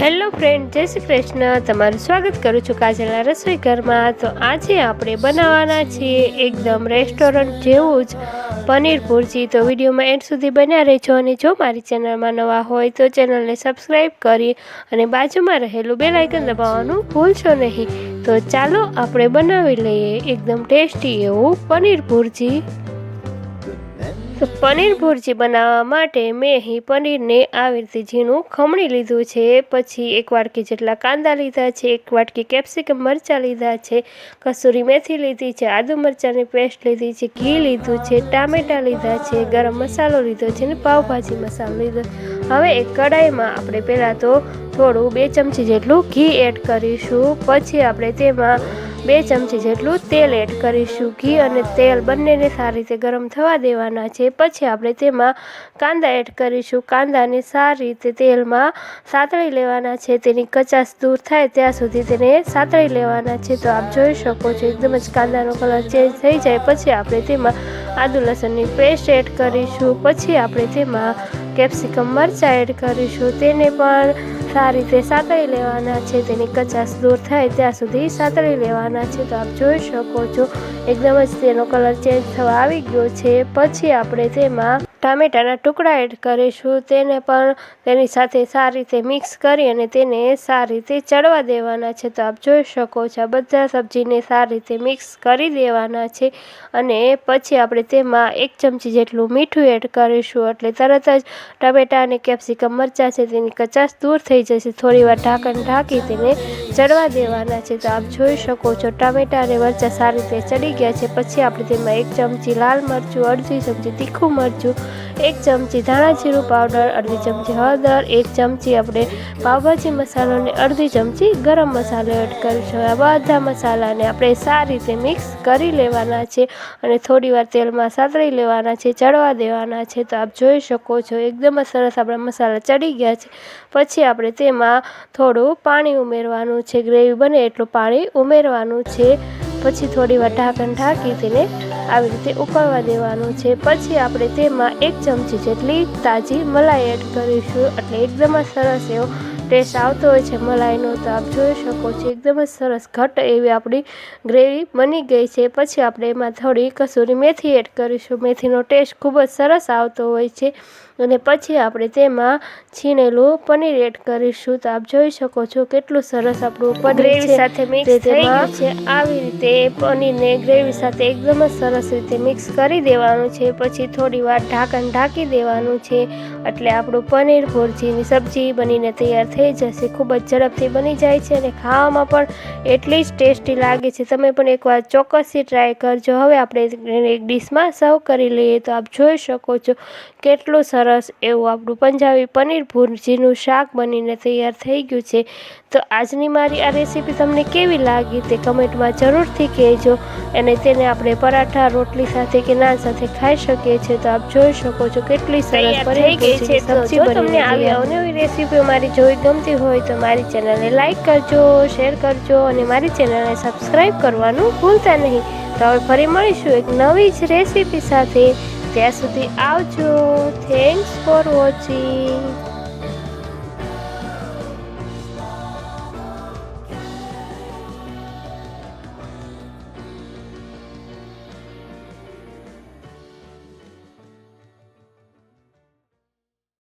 Hello friend, જય શ્રી કૃષ્ણ. તમારું સ્વાગત કરું છું કાજલના રસોઈ ઘરમાં. તો આજે આપણે બનાવવાના છીએ એકદમ રેસ્ટોરન્ટ જેવું જ પનીર ભુરજી. તો વિડીયોમાં એન્ડ સુધી બન્યા રહેજો અને જો મારી ચેનલમાં નવા હોય તો ચેનલને સબસ્ક્રાઈબ કરી અને બાજુમાં રહેલું બેલ આઇકન દબાવવાનું ભૂલશો નહીં. તો ચાલો આપણે બનાવી લઈએ એકદમ ટેસ્ટી એવું પનીર ભુરજી. પનીર ભુરજી બનાવવા માટે મેં અહીં પનીરને આવી રીતે ઝીણું ખમણી લીધું છે. પછી એક વાટકી જેટલા કાંદા લીધા છે, એક વાટકી કેપ્સિકમ મરચાં લીધા છે, કસૂરી મેથી લીધી છે, આદુ મરચાંની પેસ્ટ લીધી છે, ઘી લીધું છે, ટામેટાં લીધા છે, ગરમ મસાલો લીધો છે ને પાવભાજી મસાલો લીધો. હવે એક કડાઈમાં આપણે પહેલાં તો થોડું બે ચમચી જેટલું ઘી એડ કરીશું. પછી આપણે તેમાં બે ચમચી જેટલું તેલ એડ કરીશું. ઘી અને તેલ બંનેને સારી રીતે ગરમ થવા દેવાના છે. પછી આપણે તેમાં કાંદા એડ કરીશું. કાંદાને સારી રીતે તેલમાં સાતળી લેવાના છે. તેની કચાશ દૂર થાય ત્યાં સુધી તેને સાતળી લેવાના છે. તો આપ જોઈ શકો છો, એકદમ જ કાંદાનો કલર ચેન્જ થઈ જાય. પછી આપણે તેમાં આદુ લસણની પેસ્ટ એડ કરીશું. પછી આપણે તેમાં કેપ્સિકમ મરચાં એડ કરીશું. તેને પણ સારી રીતે સાતળી લેવાના છે. તેની કચાશ દૂર થાય ત્યાં સુધી સાતળી લેવાના છે. તો આપ જોઈ શકો છો. એકદમ જ તેનો કલર ચેન્જ થવા આવી ગયો છે. પછી આપણે તેમાં ટામેટાના ટુકડા એડ કરીશું. તેને પણ તેની સાથે સારી રીતે મિક્સ કરી અને તેને સારી રીતે ચડવા દેવાના છે. તો આપ જોઈ શકો છો બધા સબ્જીને સારી રીતે મિક્સ કરી દેવાના છે અને પછી આપણે તેમાં એક ચમચી જેટલું મીઠું એડ કરીશું. એટલે તરત જ ટામેટા અને કેપ્સિકમ મરચાં છે તેની કચાશ દૂર થઈ જશે. થોડી વાર ઢાંકણ ઢાંકી તેને ચડવા દેવાના છે. તો આપ જોઈ શકો છો, ટામેટા અને મરચાં સારી રીતે ચડી ગયા છે. પછી આપણે તેમાં એક ચમચી લાલ મરચું, અડધી ચમચી તીખું મરચું એક ચમચી ધાણા જીરું પાવડર, અડધી ચમચી હળદર, એક ચમચી આપણે પાવભાજી મસાલો અને અડધી ચમચી ગરમ મસાલો એડ કરીશું. આ બધા મસાલાને આપણે સારી રીતે મિક્સ કરી લેવાના છે અને થોડી વાર તેલમાં સાતળી લેવાના છે, ચડવા દેવાના છે. તો આપ જોઈ શકો છો, એકદમ જ સરસ આપણા મસાલા ચડી ગયા છે. પછી આપણે તેમાં થોડું પાણી ઉમેરવાનું છે, ગ્રેવી બને એટલું પાણી ઉમેરવાનું છે. પછી થોડી વાર ઢાંકણ ઢાંકી તેને આવી રીતે ઉકળવા દેવાનું છે. પછી આપણે તેમાં એક ચમચી જેટલી તાજી મલાઈ એડ કરીશું. એટલે એકદમ જ સરસ એવો ટેસ્ટ આવતો હોય છે મલાઈનો તો આપ જોઈ શકો છો એકદમ જ સરસ ઘટ એવી આપણી ગ્રેવી બની ગઈ છે. પછી આપણે એમાં થોડી કસૂરી મેથી એડ કરીશું. મેથીનો ટેસ્ટ ખૂબ જ સરસ આવતો હોય છે. અને પછી આપણે તેમાં છીણેલું પનીર એડ કરીશું. તો આપ જોઈ શકો છો કેટલું સરસ આપણું પનીર છે. સાથે મિક્સ થઈ ગયું છે. આવી રીતે પનીરને ગ્રેવી સાથે એકદમ જ સરસ રીતે મિક્સ કરી દેવાનું છે. પછી થોડી વાર ઢાંકણ ઢાંકી દેવાનું છે. એટલે આપણું પનીર ભુરજીની સબ્જી બનીને તૈયાર થઈ જશે ખૂબ જ ઝડપથી બની જાય છે અને ખાવામાં પણ એટલી જ ટેસ્ટી લાગે છે. તમે પણ એકવાર ચોક્કસથી ટ્રાય કરજો. હવે આપણે એક ડીશમાં સર્વ કરી લઈએ તો આપ જોઈ શકો છો કેટલું સરસ એવું આપણું પંજાબી પનીર ભુરજીનું શાક બનીને તૈયાર થઈ ગયું છે. તો આજની મારી આ રેસીપી તમને કેવી લાગી તે કમેન્ટમાં જરૂરથી કહેજો અને તેને આપણે પરાઠા રોટલી સાથે કે નાન સાથે ખાઈ શકીએ છીએ તો આપ જોઈ શકો છો કેટલી સરસ પનીર છે. સબ્જી બની આવી અવનવી રેસીપીઓ મારી જોઈ ગમતી હોય તો મારી ચેનલને લાઈક કરજો, શેર કરજો અને મારી ચેનલને સબસ્ક્રાઈબ કરવાનું ભૂલતા નહીં. તો હવે ફરી મળીશું એક નવી જ રેસીપી સાથે. ત્યાં સુધી આવજો. Thanks for watching